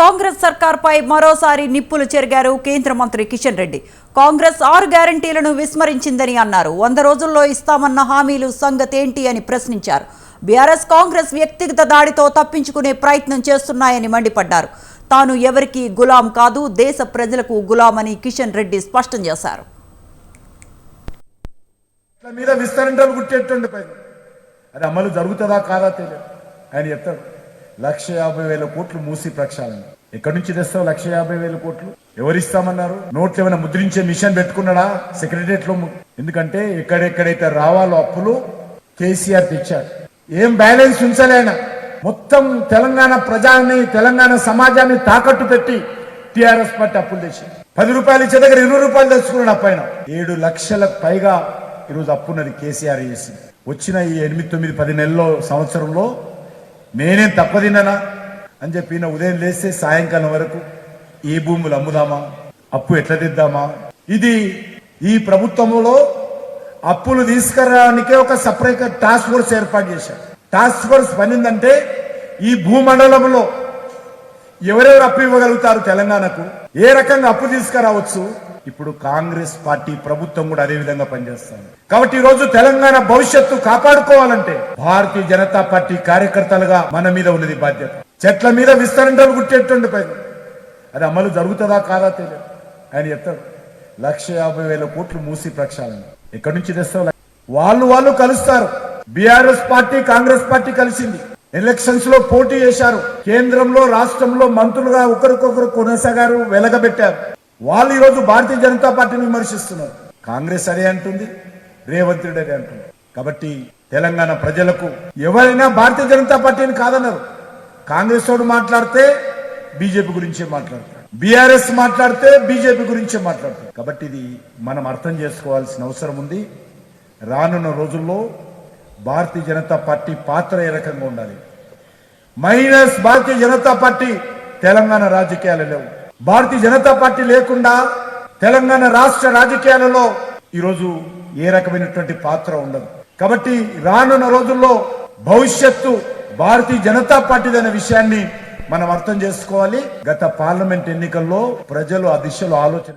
కాంగ్రెస్ సర్కార్పై మరోసారి నిప్పులు చెరిగారు కేంద్ర మంత్రి కిషన్ రెడ్డి. కాంగ్రెస్ ఆరు గ్యారంటీలను విస్మరించిందని అన్నారు. వంద రోజుల్లో ఇస్తామన్న హామీలు సంగతేంటి అని ప్రశ్నించారు. బీఆర్ఎస్ కాంగ్రెస్ వ్యక్తిగత దాడితో తప్పించుకునే ప్రయత్నం చేస్తున్నాయని మండిపడ్డారు. తాను ఎవరికీ గులాం కాదు దేశ ప్రజలకు గులామని కిషన్ రెడ్డి స్పష్టం చేశారు. మీద విస్తరింటలు పైన. అది అమలు జరుగుతుందా కాదా తెలియదు. ఆయన చెప్తాడు. లక్ష యాభై వేల కోట్లు మూసి ప్రక్షాళన. ఎక్కడి నుంచి తెస్తావు లక్ష యాభై వేల కోట్లు? ఎవరిస్తామన్నారు? నోట్లు ఏమైనా ముద్రించే మిషన్ పెట్టుకున్నాడా? సెక్రటరియట్లో ఎందుకంటే ఎక్కడెక్కడైతే రావాలో అప్పులు కేసీఆర్ తెచ్చాడు. ఏం బ్యాలెన్స్ ఉంచలేన మొత్తం తెలంగాణ ప్రజల్ని తెలంగాణ సమాజాన్ని తాకట్టు పెట్టి టిఆర్ఎస్ పార్టీ అప్పులు తెచ్చి పది రూపాయలు ఇచ్చే దగ్గర ఇరవై రూపాయలు తెచ్చుకున్నాడు అప్పైన ఏడు లక్షలకు పైగా ఈరోజు అప్పున్నది కేసీఆర్ చేసి వచ్చిన ఈ ఎనిమిది తొమ్మిది పది నెలల్లో సంవత్సరంలో నేనేం తక్కువ తిన్నానా? అని చెప్పి ఉదయం లేస్తే సాయంకాలం వరకు ఏ భూములు అమ్ముదామా? అప్పు ఎట్లా తెద్దామా? ఇది ఈ ప్రభుత్వంలో అప్పులు తీసుకురావడానికే ఒక సపరేట్ టాస్క్ ఫోర్స్ ఏర్పాటు చేశారు. టాస్క్ ఫోర్స్ పనిందంటే ఈ భూమండలంలో ఎవరెవరు అప్పు ఇవ్వగలుగుతారు తెలంగాణకు? ఏ రకంగా అప్పు తీసుకురావచ్చు? ఇప్పుడు కాంగ్రెస్ పార్టీ ప్రభుత్వం కూడా అదే విధంగా పనిచేస్తుంది. కాబట్టి ఈ రోజు తెలంగాణ భవిష్యత్తు కాపాడుకోవాలంటే భారతీయ జనతా పార్టీ కార్యకర్తలుగా మన మీద ఉన్నది బాధ్యత. చెట్ల మీద విస్తరణలు గుట్టేటువంటి పైన. అది అమలు జరుగుతుందా కాదా తెలియదు. ఆయన చెప్తాడు లక్ష యాభై వేల కోట్లు మూసి ప్రక్షాళన. ఎక్కడి నుంచి తెస్తావు? వాళ్ళు వాళ్ళు కలుస్తారు. బీఆర్ఎస్ పార్టీ కాంగ్రెస్ పార్టీ కలిసింది. ఎలక్షన్స్లో పోటీ చేశారు. కేంద్రంలో రాష్ట్రంలో మంత్రులుగా ఒకరికొకరు కొనసాగారు వెలగబెట్టారు. వాళ్ళు ఈరోజు భారతీయ జనతా పార్టీని విమర్శిస్తున్నారు. కాంగ్రెస్ అదే అంటుంది రేవంత్ రెడ్డి అదే అంటుంది. కాబట్టి తెలంగాణ ప్రజలకు ఎవరైనా భారతీయ జనతా పార్టీని కాదన్నారు. కాంగ్రెస్ తోడు మాట్లాడితే బీజేపీ గురించే మాట్లాడతారు బీఆర్ఎస్ మాట్లాడితే బీజేపీ గురించే మాట్లాడతారు కాబట్టి ఇది మనం అర్థం చేసుకోవాల్సిన అవసరం ఉంది. రానున్న రోజుల్లో భారతీయ జనతా పార్టీ పాత్ర ఏ రకంగా ఉండాలి? మైనస్ భారతీయ జనతా పార్టీ తెలంగాణ రాజకీయాలు లేవు. భారతీయ జనతా పార్టీ లేకుండా తెలంగాణ రాష్ట్ర రాజకీయాలలో ఈరోజు ఏ రకమైనటువంటి పాత్ర ఉండదు. కాబట్టి రానున్న రోజుల్లో భవిష్యత్తు భారతీయ జనతా పార్టీదనే విషయాన్ని మనం అర్థం చేసుకోవాలి. గత పార్లమెంట్ ఎన్నికల్లో ప్రజలు ఆ దిశలో ఆలోచన